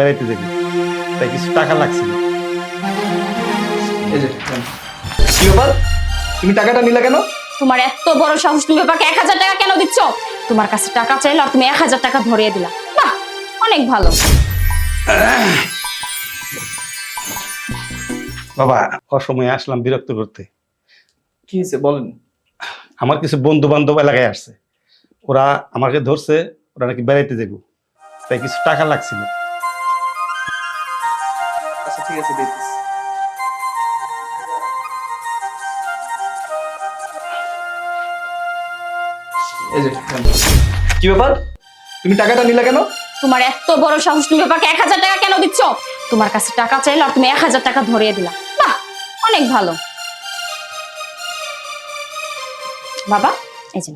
বেড়াইতে যাবি। তাই কিছু টাকা লাগছিল এই যে কি ব্যাপার? তুমি টাকাটা নিলে কেন? তোমার এত বড় সাহস তুমি বাবাকে এক হাজার টাকা কেন দিচ্ছ? তোমার কাছে টাকা চাইলো আর তুমি এক হাজার টাকা ধরিয়ে দিলা। বাহ অনেক ভালো। বাবা অসময়ে আসলাম বিরক্ত করতে। কি হয়েছে বলেন। আমার কিছু বন্ধু বান্ধব এলাকায় আসছে। ওরা আমাকে ধরছে ওরা নাকি বেড়াইতে যাব। তাই কিছু টাকা লাগছিল। আচ্ছা ঠিক আছে যে কি ব্যাপার? তুমি টাকাটা নিলে কেন? তোমার এত বড় সাহস, তুমি বাবাকে এক হাজার টাকা কেন দিচ্ছ? তোমার কাছে টাকা চাইলো আর তুমি এক হাজার টাকা ধরিয়ে দিলা। বাহ, অনেক ভালো। বাবা, এই যে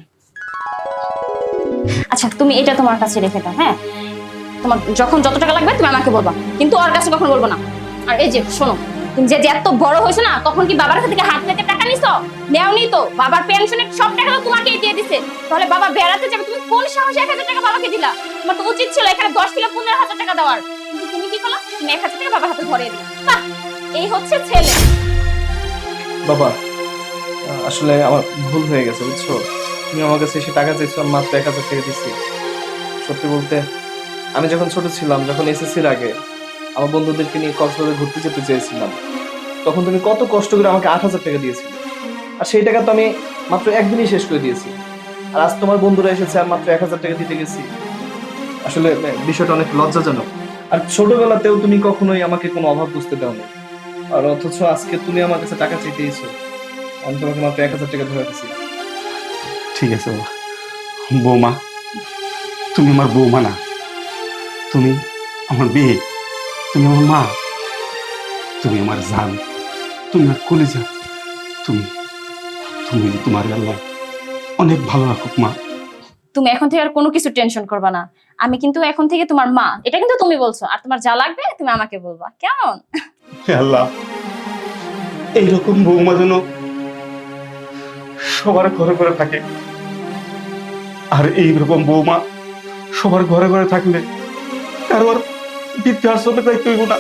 আচ্ছা তুমি এটা তোমার কাছে রেখে দাও হ্যাঁ? তোমার যখন যত টাকা লাগবে তুমি আমাকে বলবা, কিন্তু ওর কাছে কখন বলব না। আর এই যে, শোনো, তুমি যে এত বড় হয়েছো না, তখন কি বাবার থেকে হাত পেতে টাকা নিছো? নেওনি তো, বাবার পেনশনের সব টাকা তো তোমাকেই দিয়ে দিছে। তাহলে বাবা বেড়াতে যাবে, তুমি কোন সাহসে এক হাজার টাকা বাবাকে দিলা? তোমার তো উচিত ছিল এখানে দশ থেকে পনেরো হাজার টাকা দেওয়ার। কিন্তু তুমি কি করলা? তুমি এক হাজার টাকা বাবার হাতে ধরিয়ে দিলা। বাহ! এই হচ্ছে ছেলে। বাবা, আসলে আমার ভুল হয়ে গেছে, বুঝছ? তুমি আমার কাছে এসে টাকা চাইছো, আমি মাত্র এক হাজার টাকা দিচ্ছি সত্যি বলতে, আমি যখন ছোট ছিলাম, যখন এসএসসির আগে আমার বন্ধুদেরকে নিয়ে কক্সবাজার ঘুরতে যেতে চেয়েছিলাম। তখন তুমি কত কষ্ট করে আমাকে আট হাজার টাকা দিয়েছিলে। আর সেই টাকা তো আমি মাত্র একদিনই শেষ করে দিয়েছি। আর আজ তোমার বন্ধুরা এসেছে, আর মাত্র এক হাজার টাকা দিতে গেছি। আসলে বিষয়টা অনেক লজ্জাজনক। আর ছোটবেলাতেও তুমি কখনোই আমাকে কোনো অভাব বুঝতে দাওনি। আর অথচ আজকে তুমি আমার কাছে টাকা চাইতে দিয়েছ আমি তোমাকে মাত্র এক হাজার টাকা ধরে দিয়েছি। ঠিক আছে বৌমা, তুমি আমার বৌমা না। তুমি আমার বিয়ে তুমি আমার মা তুমি আমার জান তুমি আমার কলিজা তুমি তুমি তোমার আল্লাহ। অনেক ভালো রাখুক মা। তুমি এখন থেকে আর কোনো কিছু টেনশন করবা না। আমি কিন্তু এখন থেকে তোমার মা। এটা কিন্তু তুমি বলছো। আর তোমার যা লাগবে তুমি আমাকে বলবা। কেমন? হে আল্লাহ এইরকম বৌমা যেন সবার ঘরে ঘরে থাকে। আর এইরকম বৌমা সবার ঘরে ঘরে থাকলে কারোর বৃদ্ধাশ্রমে যাইতে হইব না